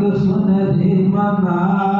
दुश्मन रे मना